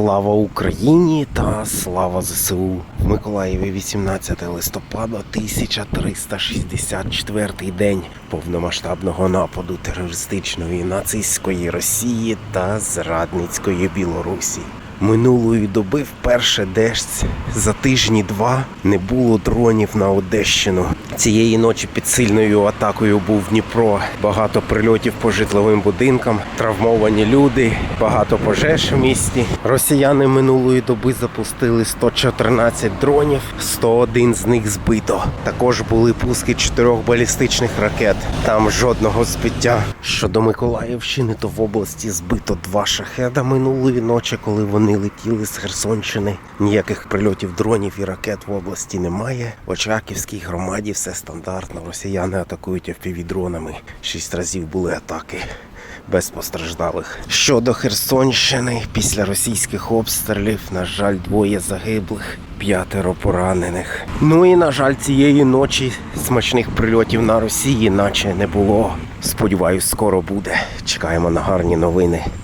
Слава Україні та слава ЗСУ в Миколаєві 18 листопада 1364 день повномасштабного нападу терористичної нацистської Росії та зрадницької Білорусі. Минулої доби вперше десь за тижні два не було дронів на Одещину. Цієї ночі під сильною атакою був Дніпро. Багато прильотів по житловим будинкам, травмовані люди, багато пожеж в місті. Росіяни минулої доби запустили 114 дронів, 101 з них збито. Також були пуски чотирьох балістичних ракет. Там жодного збиття. Щодо Миколаївщини, то в області збито два шахеда минулої ночі, коли вони летіли з Херсонщини. Ніяких прильотів дронів і ракет в області немає. В Очаківській громаді все стандартно. Росіяни атакують FPV-дронами. Шість разів були атаки. Без постраждалих. Щодо Херсонщини, після російських обстрілів, на жаль, двоє загиблих, п'ятеро поранених. Ну і на жаль, цієї ночі смачних прильотів на Росії, наче не було. Сподіваюсь, скоро буде. Чекаємо на гарні новини.